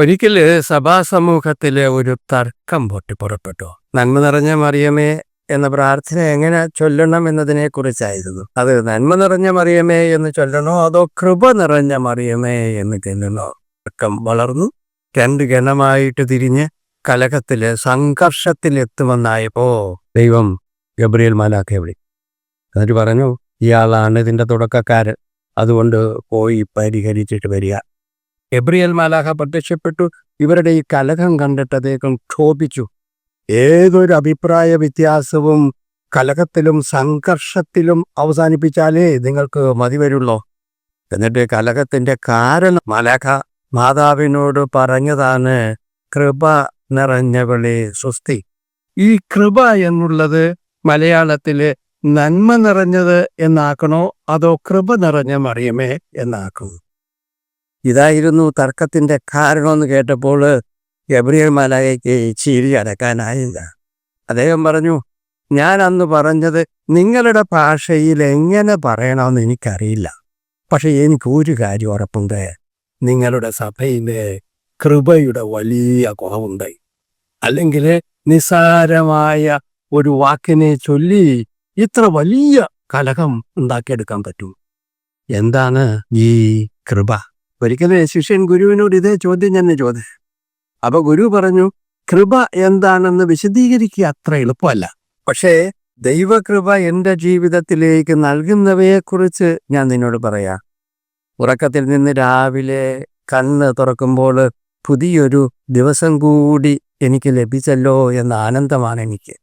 ഒരിക്കൽ സഭാസമൂഹത്തിലെ ഒരു തർക്കം പൊട്ടിപ്പുറപ്പെട്ടു നന്മ നിറഞ്ഞ മറിയമേ എന്ന പ്രാർത്ഥന എങ്ങനെ ചൊല്ലണം എന്നതിനെ കുറിച്ചായിരുന്നു അത് നന്മ നിറഞ്ഞ മറിയമേ എന്ന് ചൊല്ലണോ? അതോ കൃപ നിറഞ്ഞ മറിയമേ എന്ന് ചൊല്ലണോ? തർക്കം വളർന്നു. രണ്ട് ഗണമായിട്ട് തിരിഞ്ഞ് കലഹത്തിൽ സംഘർഷത്തിലെത്തുമെന്നായപ്പോ ദൈവം ഗബ്രിയേൽ മാലാക്കെ വിളി. എന്നിട്ട് പറഞ്ഞു ഇയാളാണ് ഇതിന്റെ തുടക്കക്കാരൻ. അതുകൊണ്ട് പോയി പരിഹരിച്ചിട്ട് വരിക. എബ്രിയൽ മാലാഹ പ്രത്യക്ഷപ്പെട്ടു. ഇവരുടെ ഈ കലഹം കണ്ടിട്ട് അദ്ദേഹം ക്ഷോഭിച്ചു. ഏതൊരു അഭിപ്രായ വ്യത്യാസവും കലഹത്തിലും സംഘർഷത്തിലും അവസാനിപ്പിച്ചാലേ നിങ്ങൾക്ക് മതി വരുള്ളൂ. എന്നിട്ട് കലഹത്തിന്റെ കാരണം മാലാഖ മാതാവിനോട് പറഞ്ഞതാണ് കൃപ നിറഞ്ഞവളെ സ്വസ്തി. ഈ കൃപ എന്നുള്ളത് മലയാളത്തിൽ നന്മ നിറഞ്ഞത് എന്നാക്കണോ? അതോ കൃപ നിറഞ്ഞ മറിയമേ എന്നാക്കണോ ഇതായിരുന്നു തർക്കത്തിന്റെ കാരണമെന്ന് കേട്ടപ്പോൾ ഗബ്രിയൽ മലായയ്ക്ക് ചിരി അടക്കാനായില്ല. അദ്ദേഹം പറഞ്ഞു ഞാൻ അന്ന് പറഞ്ഞത് നിങ്ങളുടെ ഭാഷയിൽ എങ്ങനെ പറയണമെന്ന് എനിക്കറിയില്ല. പക്ഷെ എനിക്ക് ഒരു കാര്യം ഉറപ്പുണ്ട്. നിങ്ങളുടെ സഭയിലെ കൃപയുടെ വലിയ കുറവുണ്ട് അല്ലെങ്കിൽ നിസാരമായ ഒരു വാക്കിനെ ചൊല്ലി ഇത്ര വലിയ കലഹം ഉണ്ടാക്കിയെടുക്കാൻ പറ്റും. എന്താണ് ഈ കൃപ? ഒരിക്കലും ശിഷ്യൻ ഗുരുവിനോട് ഇതേ ചോദ്യം തന്നെ ചോദിച്ചു അപ്പൊ ഗുരു പറഞ്ഞു കൃപ എന്താണെന്ന് വിശദീകരിക്കുക അത്ര എളുപ്പമല്ല. പക്ഷേ ദൈവകൃപ എന്റെ ജീവിതത്തിലേക്ക് നൽകുന്നവയെക്കുറിച്ച് ഞാൻ നിന്നോട് പറയാം. ഉറക്കത്തിൽ നിന്ന് രാവിലെ കണ്ണ് തുറക്കുമ്പോൾ പുതിയൊരു ദിവസം കൂടി എനിക്ക് ലഭിച്ചല്ലോ എന്ന ആനന്ദമാണ് എനിക്ക്.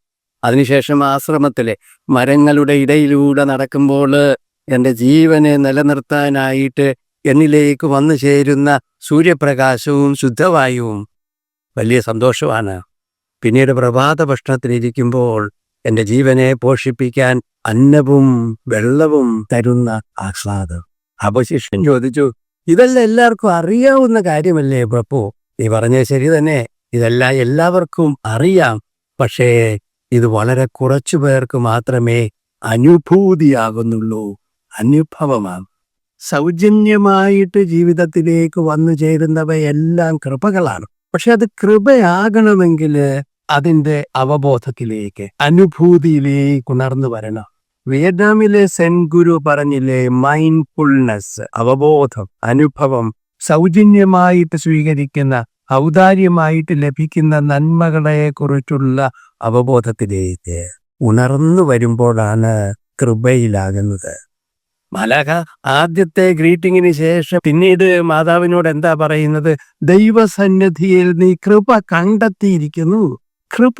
അതിനുശേഷം ആശ്രമത്തിലെ മരങ്ങളുടെ ഇടയിലൂടെ നടക്കുമ്പോൾ എന്റെ ജീവനെ നിലനിർത്താനായിട്ട് എന്നിലേക്ക് വന്നു ചേരുന്ന സൂര്യപ്രകാശവും ശുദ്ധവായുവും. വലിയ സന്തോഷമാണ്. പിന്നീട് പ്രഭാത ഭക്ഷണത്തിലിരിക്കുമ്പോൾ എന്റെ ജീവനെ പോഷിപ്പിക്കാൻ അന്നവും വെള്ളവും തരുന്ന ആഹ്ലാദം. അപ്പൊ ശിഷ്യൻ ചോദിച്ചു ഇതെല്ലാം എല്ലാവർക്കും അറിയാവുന്ന കാര്യമല്ലേ പ്രഭു? നീ പറഞ്ഞ ശരി തന്നെ. ഇതെല്ലാം എല്ലാവർക്കും അറിയാം. പക്ഷേ ഇത് വളരെ കുറച്ചു പേർക്ക് മാത്രമേ അനുഭൂതിയാകുന്നുള്ളൂ. അനുഭവമാണ് സൗജന്യമായിട്ട് ജീവിതത്തിലേക്ക് വന്നു ചേരുന്നവയെല്ലാം കൃപകളാണ്. പക്ഷെ അത് കൃപയാകണമെങ്കിൽ അതിന്റെ അവബോധത്തിലേക്ക് അനുഭൂതിയിലേക്ക് ഉണർന്നു വരണം. വിയറ്റ്നാമിലെ സെൻ ഗുരു പറഞ്ഞില്ലേ മൈൻഡ്ഫുൾനെസ് അവബോധം അനുഭവം സൗജന്യമായിട്ട് സ്വീകരിക്കുന്ന ഔദാര്യമായിട്ട് ലഭിക്കുന്ന നന്മകളെ കുറിച്ചുള്ള അവബോധത്തിലേക്ക് ഉണർന്നു വരുമ്പോഴാണ് കൃപയിലാകുന്നത്. മലക ആദ്യത്തെ ഗ്രീറ്റിങ്ങിന് ശേഷം പിന്നീട് മാതാവിനോട് എന്താ പറയുന്നത്? ദൈവസന്നിധിയിൽ നീ കൃപ കണ്ടെത്തിയിരിക്കുന്നു. കൃപ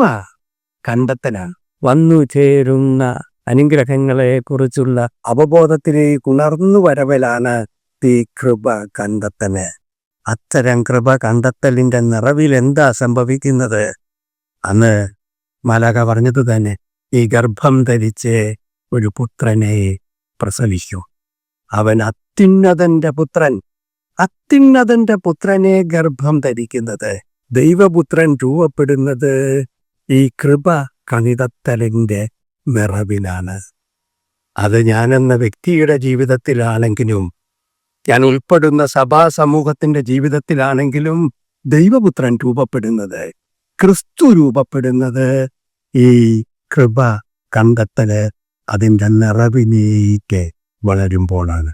കണ്ടെത്തലാണ് വന്നു ചേരുന്ന അനുഗ്രഹങ്ങളെ കുറിച്ചുള്ള അവബോധത്തിലേക്ക് ഉണർന്നു വരവലാണ് തീ കൃപ കണ്ടെത്തൽ. അത്തരം കൃപ കണ്ടെത്തലിന്റെ നിറവിൽ എന്താ സംഭവിക്കുന്നത്? അന്ന് മലക പറഞ്ഞത് തന്നെ ഈ ഗർഭം ധരിച്ച് ഒരു പുത്രനെ പ്രസവിച്ചു. അവൻ അത്യുന്നതന്റെ പുത്രൻ അത്യുന്നതന്റെ പുത്രനെ ഗർഭം ധരിക്കുന്നത്. ദൈവപുത്രൻ രൂപപ്പെടുന്നത് ഈ കൃപ കണിതത്തലിന്റെ നിറവിലാണ്. അത് ഞാനെന്ന വ്യക്തിയുടെ ജീവിതത്തിലാണെങ്കിലും ഞാൻ ഉൾപ്പെടുന്ന സഭാ സമൂഹത്തിന്റെ ജീവിതത്തിലാണെങ്കിലും ദൈവപുത്രൻ രൂപപ്പെടുന്നത് ക്രിസ്തു രൂപപ്പെടുന്നത് ഈ കൃപ കണ്ടെത്തൽ അതിന്റെ നിറവിനേക്ക് വളരുമ്പോഴാണ്.